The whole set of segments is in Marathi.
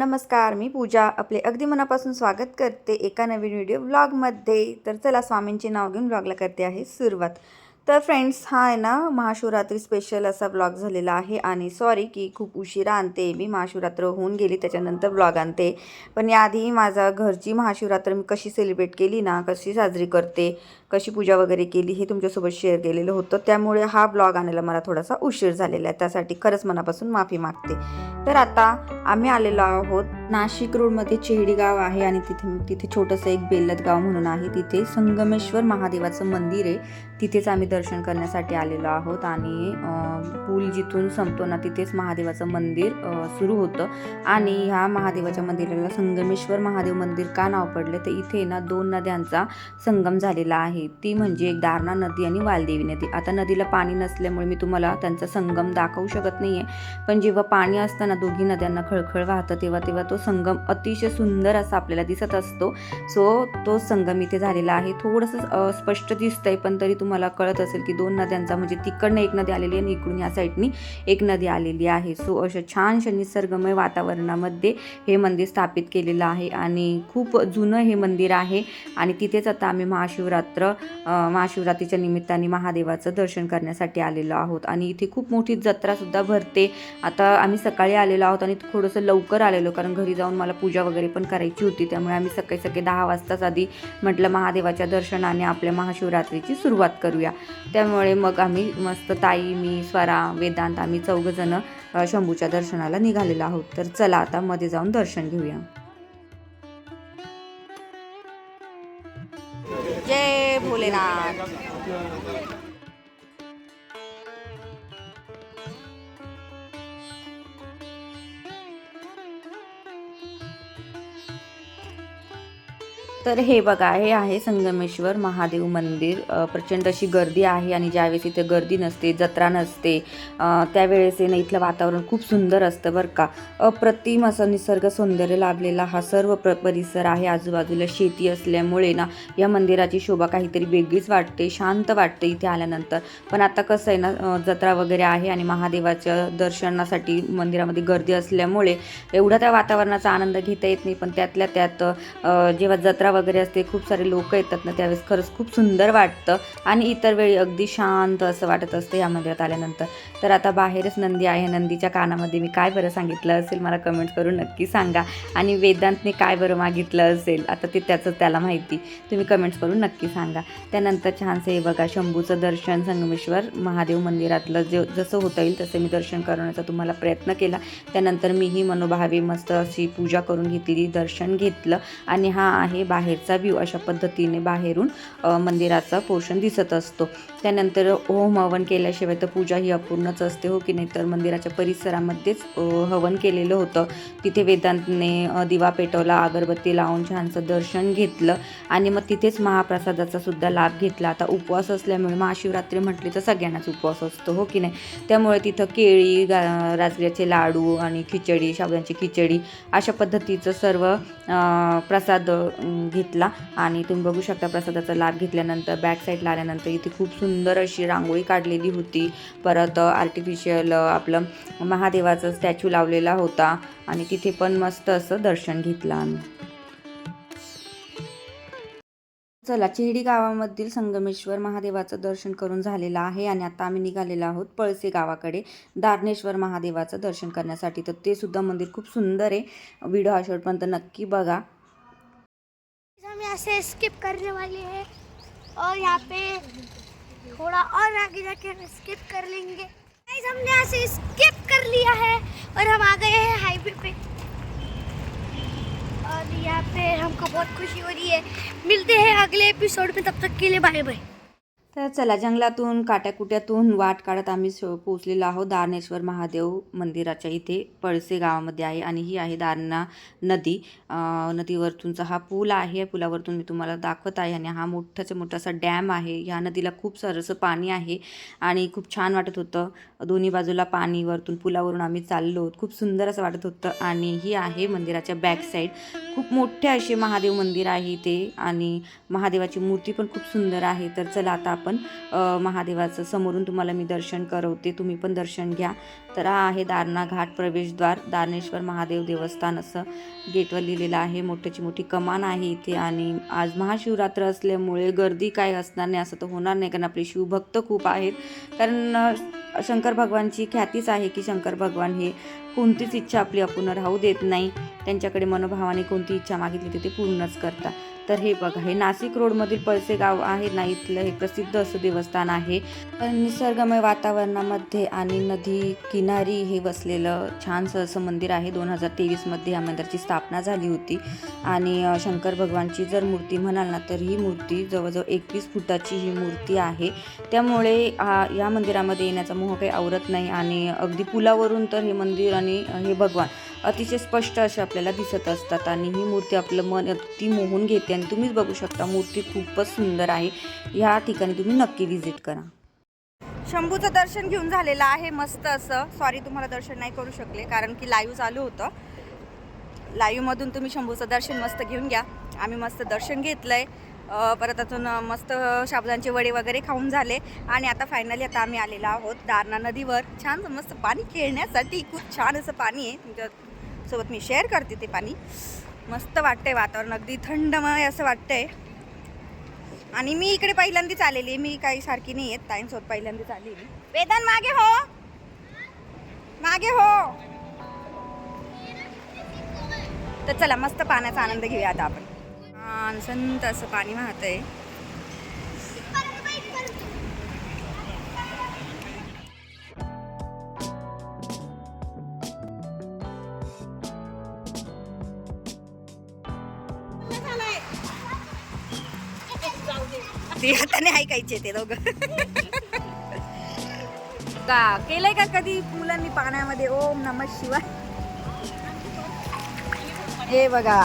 नमस्कार मी पूजा. आपले अगदी मनापासून स्वागत करते एका नवीन व्हिडिओ व्लॉगमध्ये तर चला स्वामींचे नाव घेऊन व्लॉगला करते आहे सुरुवात. तर फ्रेंड्स हा आहे ना महाशिवरात्री स्पेशल असा ब्लॉग झालेला आहे. आणि सॉरी की खूप उशिरा आणते. मी महाशिवरात्र होऊन गेली त्याच्यानंतर ब्लॉग आणते. पण याआधी माझा घरची महाशिवरात्र मी कशी सेलिब्रेट केली ना कशी साजरी करते कशी पूजा वगैरे केली हे तुमच्यासोबत शेअर केलेलं होतं. त्यामुळे हा ब्लॉग आणायला मला थोडासा उशीर झालेला आहे. त्यासाठी खरंच मनापासून माफी मागते. तर आता आम्ही आलेलो आहोत नाशिक रोडमध्ये चेहडी गाव आहे आणि तिथे तिथे छोटंसं एक बेल्लत गाव म्हणून आहे. तिथे संगमेश्वर महादेवाचं मंदिर आहे. तिथेच आम्ही दर्शन करण्यासाठी आलेलो आहोत आणि पूल जिथून संपतो ना तिथेच महादेवाचं मंदिर सुरू होतं. आणि ह्या महादेवाच्या मंदिराला संगमेश्वर महादेव मंदिर का नाव पडले? तर इथे ना दोन नद्यांचा संगम झालेला आहे. ती म्हणजे एक दारणा नदी आणि वालदेवी नदी. आता नदीला पाणी नसल्यामुळे मी तुम्हाला त्यांचा संगम दाखवू शकत नाही आहे पण जेव्हा पाणी असताना दोघी नद्यांना खळखळ वाहतं तेव्हा तेव्हा तो संगम अतिशय सुंदर असा आपल्याला दिसत असतो. सो तो संगम इथे झालेला आहे. थोडंसं स्पष्ट दिसतंय पण तरी तुम्हाला कळत असेल की दोन नद्यांचा म्हणजे तिकडनं एक नदी आलेली आहे आणि इकडून या साईडनी एक नदी आलेली आहे. सो अशा छानशा निसर्गमय वातावरणामध्ये हे मंदिर स्थापित केलेलं आहे आणि खूप जुनं हे मंदिर आहे. आणि तिथेच आता आम्ही महाशिवरात्र महाशिवरात्रीच्या निमित्ताने महादेवाचं दर्शन करण्यासाठी आलेलो आहोत. आणि इथे खूप मोठी जत्रासुद्धा भरते. आता आम्ही सकाळी आलेलो आहोत आणि थोडंसं लवकर आलेलो कारण घरी जाऊन मला पूजा वगैरे पण करायची होती. त्यामुळे आम्ही सकाळी सकाळी दहा वाजताच आधी म्हटलं महादेवाच्या दर्शनाने आपल्या महाशिवरात्रीची सुरुवात करूया. त्यामुळे मग आम्ही मस्त ताई मी स्वरा वेदांत आम्ही चौघजणं शंभूच्या दर्शनाला निघालेलो आहोत. तर चला आता मध्ये जाऊन दर्शन घेऊया. भोलेनाथ तर हे बघा हे आहे संगमेश्वर महादेव मंदिर. प्रचंड अशी गर्दी आहे आणि ज्यावेळेस इथे गर्दी नसते जत्रा नसते त्यावेळेस येणं ना इथलं वातावरण खूप सुंदर असतं बरं का. अप्रतिम असं निसर्ग सौंदर्य लाभलेला हा सर्व प्र परिसर आहे. आजूबाजूला शेती असल्यामुळे ना या मंदिराची शोभा काहीतरी वेगळीच वाटते शांत वाटते इथे आल्यानंतर. पण आता कसं आहे ना जत्रा वगैरे आहे आणि महादेवाच्या दर्शनासाठी मंदिरामध्ये गर्दी असल्यामुळे एवढा त्या वातावरणाचा आनंद घेता येत नाही. पण त्यातल्या त्यात जेव्हा जत्रा वगैरे असते खूप सारे लोक येतात ना त्यावेळेस खरंच खूप सुंदर वाटतं. आणि इतर वेळी अगदी शांत असं वाटत असतं या मंदिरात आल्यानंतर. तर आता बाहेरच नंदी आहे नंदीच्या कानामध्ये मी काय बरं सांगितलं असेल मला कमेंट करून नक्की सांगा. आणि वेदांतने काय बरं मागितलं असेल आता ते त्याचं त्याला माहिती. तुम्ही कमेंट्स करून नक्की सांगा. त्यानंतर छानसे हे बघा शंभूचं दर्शन संगमेश्वर महादेव मंदिरातलं जे जसं होता येईल तसं मी दर्शन करण्याचा तुम्हाला प्रयत्न केला. त्यानंतर मीही मनोभावे मस्त अशी पूजा करून घेतली दर्शन घेतलं. आणि हा आहे बाहेरचा व्ह्यू अशा पद्धतीने बाहेरून मंदिराचा पोर्शन दिसत असतो. त्यानंतर होम हवन केल्याशिवाय तर पूजा ही अपूर्णच असते हो की नाही? तर मंदिराच्या परिसरामध्येच हवन केलेलं होतं. तिथे वेदांतने दिवा पेटवला अगरबत्ती लावून छानसं दर्शन घेतलं आणि मग तिथेच महाप्रसादाचा सुद्धा लाभ घेतला. आता उपवास असल्यामुळे महाशिवरात्री म्हटली तर सगळ्यांनाच उपवास असतो हो की नाही? त्यामुळे तिथं केळी गा राजगिऱ्याचे लाडू आणि खिचडी शाबुदाची खिचडी अशा पद्धतीचं सर्व प्रसाद घेतला. आणि तुम्ही बघू शकता प्रसादाचा लाभ घेतल्यानंतर बॅक साईडला आल्यानंतर इथे खूप सुंदर अशी रांगोळी काढलेली होती. परत आर्टिफिशियल आपलं महादेवाचा स्टॅच्यू लावलेला होता. आणि तिथे पण मस्त असं दर्शन घेतलं आम्ही. चला चिहडी गावामधील संगमेश्वर महादेवाचं दर्शन करून झालेलं आहे. आणि आता आम्ही निघालेलो आहोत पळसे गावाकडे. दारणेश्वर महादेवाचं दर्शन करण्यासाठी. तर ते सुद्धा मंदिर खूप सुंदर आहे. व्हिडिओ हा शेवटपर्यंत नक्की बघा. यहाँ से स्किप करने वाले हैं। और यहाँ पे थोड़ा और आगे जाके हम स्किप कर लेंगे। गाइस हमने यहाँ से स्किप कर लिया है और हम आ गए हैं हाईवे पे। और यहाँ पे हमको बहुत खुशी हो रही है। मिलते हैं अगले एपिसोड में, तब तक के लिए बाय बाय तर चला जंगलातून काट्याकुट्यातून वाट काढत आम्ही स- पोहोचलेलो आहोत दारणेश्वर महादेव मंदिराच्या इथे. पळसे गावामध्ये आहे आणि ही आहे दारणा नदी. नदीवरतूनचा हा पूल आहे. पुलावरतून मी तुम्हाला दाखवत आहे आणि हा मोठाचा मोठासा डॅम आहे. ह्या नदीला खूप सरसं पाणी आहे आणि खूप छान वाटत होतं. दोन्ही बाजूला पाणी वरतून पुलावरून आम्ही चाललो खूप सुंदर असं वाटत होतं आणि ही आहे मंदिराच्या बॅक साईड खूप मोठे असे महादेव मंदिर आहे इथे आणि महादेवाची मूर्ती पण खूप सुंदर आहे. तर चला आता आपण महादेवाचं समोरून तुम्हाला मी दर्शन करवते तुम्ही पण दर्शन घ्या. तर हा आहे दारणा घाट प्रवेशद्वार दारणेश्वर महादेव देवस्थान असं गेटवर लिहिलेलं आहे. मोठ्याची मोठी कमान आहे इथे आणि आज महाशिवरात्र असल्यामुळे गर्दी काय असणार नाही असं तर होणार नाही कारण आपले शिवभक्त खूप आहेत. कारण शंकर भगवानची ख्यातीच आहे की शंकर भगवान हे कोणतीच इच्छा आपली अपूर्ण राहू देत नाही. त्यांच्याकडे मनोभावाने कोणती इच्छा मागितली तर ते पूर्णच करतात. तर हे बघा हे नाशिक रोडमधील पळसे गाव आहे ना इथलं हे प्रसिद्ध असं देवस्थान आहे. निसर्गमय वातावरणामध्ये आणि नदी किनारी हे वसलेलं छानसं असं मंदिर आहे. दोन हजार तेवीसमध्ये या मंदिराची स्थापना झाली होती. आणि शंकर भगवानची जर मूर्ती म्हणाल ना तर ही मूर्ती जवळजवळ एकवीस फुटाची ही मूर्ती आहे. त्यामुळे हा या मंदिरामध्ये येण्याचा मोह काही आवरत नाही आणि अगदी पुलावरून तर हे मंदिर आणि हे भगवान अतिशय स्पष्ट असे आपल्याला दिसत असतात. आणि ही मूर्ती आपलं मन अगदी मोहून घेते ठिकाणी तुम्हीच बघू शकता. मूर्ती खूपच सुंदर आहे. ह्या ठिकाणी तुम्ही नक्की व्हिजिट करा. शंभूचं दर्शन घेऊन झालेलं आहे. मस्त असं. सॉरी तुम्हाला दर्शन नाही करू शकले. कारण की लाईव्ह चालू होतं. लाईव्हमधून तुम्ही शंभूचं दर्शन मस्त घेऊन घ्या. आम्ही मस्त दर्शन घेतलं आहे परत अजून मस्त शाबुदांचे वडे वगैरे खाऊन झाले. आणि आता फायनली आता आम्ही आलेलो आहोत दारणा नदीवर. छान मस्त पाणी खेळण्यासाठी. खूप छान असं पाणी आहे. तुमच्यासोबत मी शेअर करते ते पाणी. मस्त वाटतंय वातावरण. अगदी थंडमय असं वाटतंय. आणि मी इकडे पहिल्यांदाच आलेली मी काही सारखी नाही येत ताईंसोबत पहिल्यांदाच आलेली. वेदान मागे हो. मागे हो. तर चला मस्त पाण्याचा आनंद घेऊया आता आपण. छान संत असं पाणी वाहतंय. हाताने ऐकायचे ते दोघं. का? केलंय का कधी मुलांनी पाण्यामध्ये? ओम नम शिवाय. हे बघा.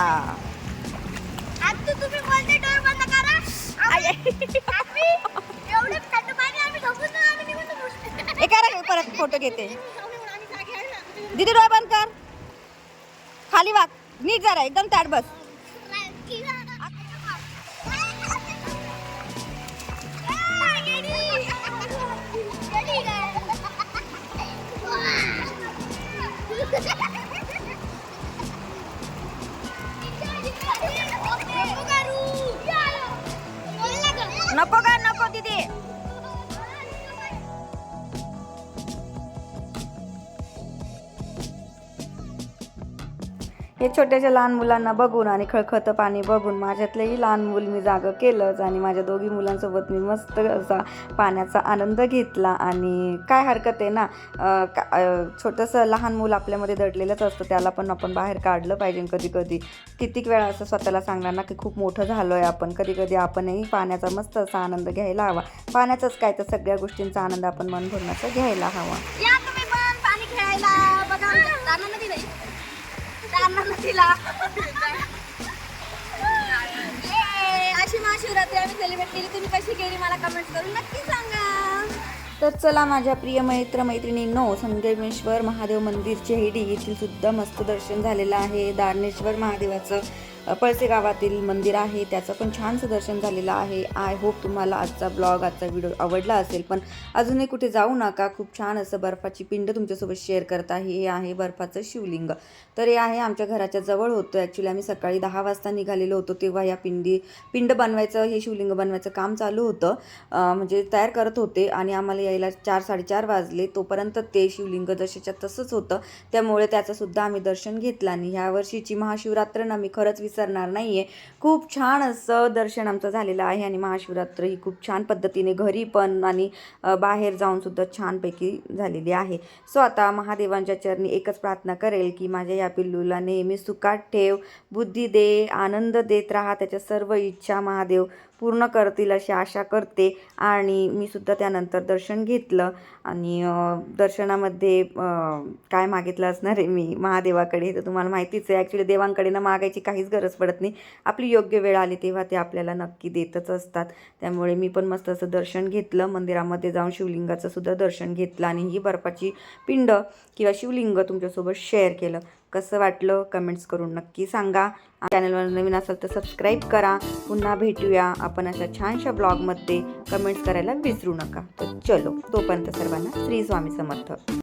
परत फोटो घेते. दीदी डोळे बंद कर. खाली वाग नीट जरा एकदम ताट बस. हे छोट्याशा लहान मुलांना बघून आणि खळखळतं पाणी बघून माझ्यातलंही लहान मूल मी जागं केलंच आणि माझ्या दोघी मुलांसोबत मी मस्त असा पाण्याचा आनंद घेतला. आणि काय हरकत आहे ना का- छोटंसं लहान मूल आपल्यामध्ये दडलेलंच असतं. त्याला पण आपण बाहेर काढलं पाहिजे कधी कधी कितीक वेळा असं स्वतःला सांगणार ना की खूप मोठं झालो आहे आपण. कधी कधी आपणही पाण्याचा मस्त असा आनंद घ्यायला हवा. पाण्याचाच काय तर सगळ्या गोष्टींचा आनंद आपण मन भरण्याचा घ्यायला हवा. या अशी महाशिवरात्री आम्ही सेलिब्रेट केली. तुम्ही कशी केली मला कमेंट करून नक्की सांगा. तर चला माझ्या प्रिय मैत्र मैत्रिणींनो संगमेश्वर महादेव मंदिर चेहडी येथील सुद्धा मस्त दर्शन झालेलं आहे. दारणेश्वर महादेवाचं पळसे गावातील मंदिर आहे त्याचं पण छानसं दर्शन झालेलं आहे. आय होप तुम्हाला आजचा ब्लॉग आजचा व्हिडिओ आवडला असेल पण अजूनही कुठे जाऊ नका. खूप छान असं बर्फाची पिंड तुमच्यासोबत शेअर करता हे आहे बर्फाचं शिवलिंग. तर हे आहे आमच्या घराच्या जवळ होतं. ॲक्च्युली आम्ही सकाळी दहा वाजता निघालेलो होतो तेव्हा या पिंडी पिंड बनवायचं हे शिवलिंग बनवायचं काम चालू होतं. म्हणजे तयार करत होते आणि आम्हाला यायला चार साडेचार वाजले. तोपर्यंत ते शिवलिंग जशाच्या तसंच होतं. त्यामुळे त्याचंसुद्धा आम्ही दर्शन घेतलं आणि ह्या वर्षीची महाशिवरात्र ना मी खरंच विसरणार नाही आहे खूप छान असं दर्शन आमचं झालेलं आहे आणि महाशिवरात्र ही खूप छान पद्धतीने घरी पण आणि बाहेर जाऊन सुद्धा छानपैकी झालेली आहे. सो आता महादेवांच्या चरणी एकच प्रार्थना करेल की माझ्या या पिल्लूला नेहमी सुखात ठेव बुद्धी दे आनंद देत राहा त्याच्या सर्व इच्छा महादेव पूर्ण करतील अशी आशा करते. आणि मी सुद्धा त्यानंतर दर्शन घेतलं आणि दर्शनामध्ये काय मागितलं असणार आहे मी महादेवाकडे तर तुम्हाला माहितीच आहे. ॲक्च्युली देवांकडे ना मागायची काहीच गरज गरज पडत नाही. आपली योग्य वेळ आली तेव्हा ते आपल्याला नक्की देतच असतात. त्यामुळे मी पण मस्त असं दर्शन घेतलं. मंदिरामध्ये जाऊन शिवलिंगाचं सुद्धा दर्शन घेतलं आणि ही बर्फाची पिंड किंवा शिवलिंग तुमच्यासोबत शेअर केलं. कसं वाटलं? कमेंट्स करून नक्की सांगा. चॅनलवर नवीन असाल तर सबस्क्राईब करा. पुन्हा भेटूया आपण अशा छानशा ब्लॉगमध्ये कमेंट्स करायला विसरू नका. तर चलो तोपर्यंत सर्वांना श्री स्वामी समर्थ.